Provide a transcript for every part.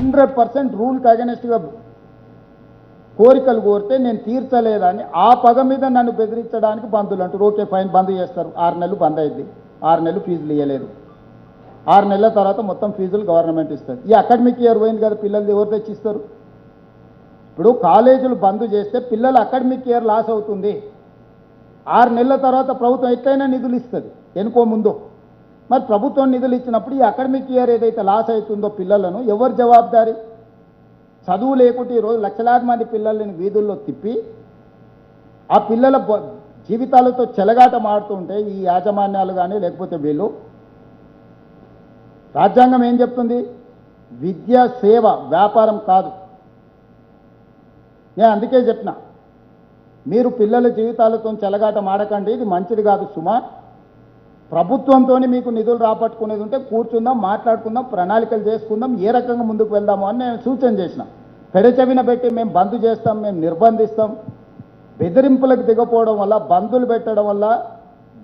Hundred percent రూల్కి అగెనెస్ట్గా కోరికలు కోరితే నేను తీర్చలేదని ఆ పగ మీద నన్ను బెదిరించడానికి బంధువులు అంటారు. ఓకే ఫైన్ బంద్ చేస్తారు. ఆరు నెలలు బంద్ అయింది. ఆరు నెలలు ఫీజులు ఇవ్వలేదు ఆరు నెలల తర్వాత మొత్తం ఫీజులు గవర్నమెంట్ ఇస్తుంది ఈ అకాడమిక్ ఇయర్ పోయింది కదా పిల్లలు ఎవరు తెచ్చిస్తారు? ఇప్పుడు కాలేజీలు బంద్ చేస్తే పిల్లలు అకాడమిక్ ఇయర్ లాస్ అవుతుంది. ఆరు నెలల తర్వాత ప్రభుత్వం ఎట్లయినా నిధులు ఇస్తుంది. ఎనుకో ముందు. మరి ప్రభుత్వం నిధులు ఇచ్చినప్పుడు ఈ అకాడమిక్ ఇయర్ ఏదైతే లాస్ అవుతుందో పిల్లలను ఎవరు జవాబుదారి? చదువు లేకుంటే ఈరోజు లక్షలాది మంది పిల్లల్ని వీధుల్లో తిప్పి ఆ పిల్లల జీవితాలతో చెలగాట మాడుతుంటే ఈ యాజమాన్యాలు కానీ లేకపోతే వీళ్ళు రాజ్యాంగం ఏం చెప్తుంది? విద్య సేవ వ్యాపారం కాదు. నేను అందుకే చెప్పిన మీరు పిల్లల జీవితాలతో చెలగాట మాడకండి ఇది మంచిది కాదు సుమా. ప్రభుత్వంతో మీకు నిధులు రాబట్టుకునేది ఉంటే కూర్చుందాం మాట్లాడుకుందాం ప్రణాళికలు చేసుకుందాం ఏ రకంగా ముందుకు వెళ్దాము అని నేను సూచన చేసిన. పెడచెవిన పెట్టి మేము బంద్ చేస్తాం మేము నిర్బంధిస్తాం. బెదిరింపులకు దిగపోవడం వల్ల బంధులు పెట్టడం వల్ల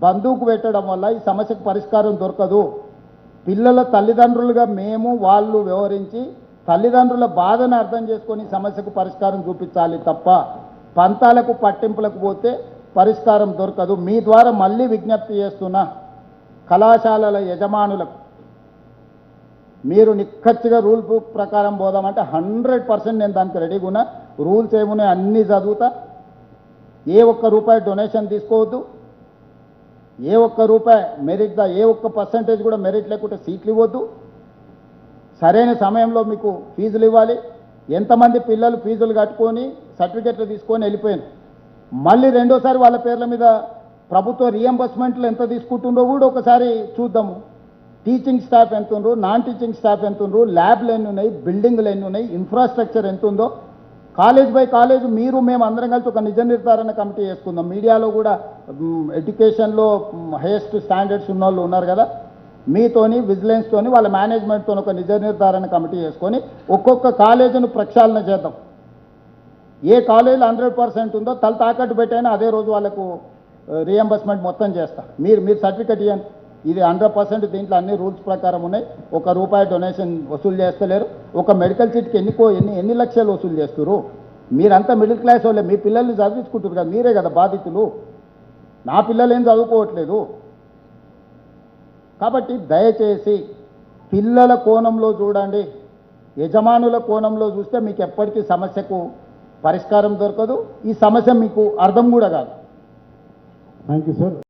బంధువుకు పెట్టడం వల్ల ఈ సమస్యకు పరిష్కారం దొరకదు. పిల్లల తల్లిదండ్రులుగా మేము వాళ్ళు వ్యవహరించి తల్లిదండ్రుల బాధను అర్థం చేసుకొని సమస్యకు పరిష్కారం చూపించాలి తప్ప పంతాలకు పట్టింపులకు పోతే పరిష్కారం దొరకదు. మీ ద్వారా మళ్ళీ విజ్ఞప్తి చేస్తున్నా. కళాశాలల యజమానులకు. మీరు నిక్కచ్చిగా రూల్ బుక్ ప్రకారం పోదామంటే హండ్రెడ్ పర్సెంట్ నేను దానికి రెడీగా ఉన్నా. రూల్స్ ఏమున్నాయి అన్నీ చదువుతా. ఏ ఒక్క రూపాయి డొనేషన్ తీసుకోవద్దు. ఏ ఒక్క రూపాయి మెరిట్ ఏ ఒక్క పర్సంటేజ్ కూడా మెరిట్ లేకుంటే సీట్లు ఇవ్వద్దు. సరైన సమయంలో మీకు ఫీజులు ఇవ్వాలి. ఎంతమంది పిల్లలు ఫీజులు కట్టుకొని సర్టిఫికెట్లు తీసుకొని వెళ్ళిపోయాను మళ్ళీ రెండోసారి వాళ్ళ పేర్ల మీద ప్రభుత్వ రియంబర్స్మెంట్లు ఎంత తీసుకుంటుండో కూడా ఒకసారి చూద్దాము. టీచింగ్ స్టాఫ్ ఎంత ఉండ్రు నాన్ టీచింగ్ స్టాఫ్ ఎంత ఉండ్రు ల్యాబ్లు ఎన్ని ఉన్నాయి బిల్డింగ్లు ఎన్ని ఉన్నాయి ఇన్ఫ్రాస్ట్రక్చర్ ఎంత ఉందో కాలేజ్ బై కాలేజ్ మీరు మేము అందరం కలిసి ఒక నిజ నిర్ధారణ కమిటీ చేసుకుందాం మీడియాలో కూడా ఎడ్యుకేషన్లో హైయెస్ట్ స్టాండర్డ్స్ ఉన్న వాళ్ళు ఉన్నారు కదా. మీతోని విజిలెన్స్తోని వాళ్ళ మేనేజ్మెంట్తో ఒక నిజ నిర్ధారణ కమిటీ చేసుకొని ఒక్కొక్క కాలేజీని ప్రక్షాళన చేద్దాం. ఏ కాలేజీలో హండ్రెడ్ పర్సెంట్ ఉందో తల తాకట్టు పెట్టైనా అదే రోజు వాళ్ళకు రియంబర్స్మెంట్ మొత్తం చేస్తా. మీరు మీరు సర్టిఫికెట్ ఇవ్వండి ఇది హండ్రెడ్ పర్సెంట్ దీంట్లో అన్ని రూల్స్ ప్రకారం ఉన్నాయి. ఒక రూపాయి డొనేషన్ వసూలు చేస్తలేరు. ఒక మెడికల్ సీట్కి ఎన్నికో ఎన్ని ఎన్ని లక్షలు వసూలు చేస్తారు మీరంతా మిడిల్ క్లాస్ వాళ్ళే. మీ పిల్లల్ని చదివించుకుంటారు కదా. మీరే కదా బాధితులు. నా పిల్లలు ఏం చదువుకోవట్లేదు. కాబట్టి దయచేసి పిల్లల కోణంలో చూడండి. యజమానుల కోణంలో చూస్తే మీకు ఎప్పటికీ సమస్యకు పరిష్కారం దొరకదు. ఈ సమస్య మీకు అర్థం కూడా కాదు. Thank you, sir.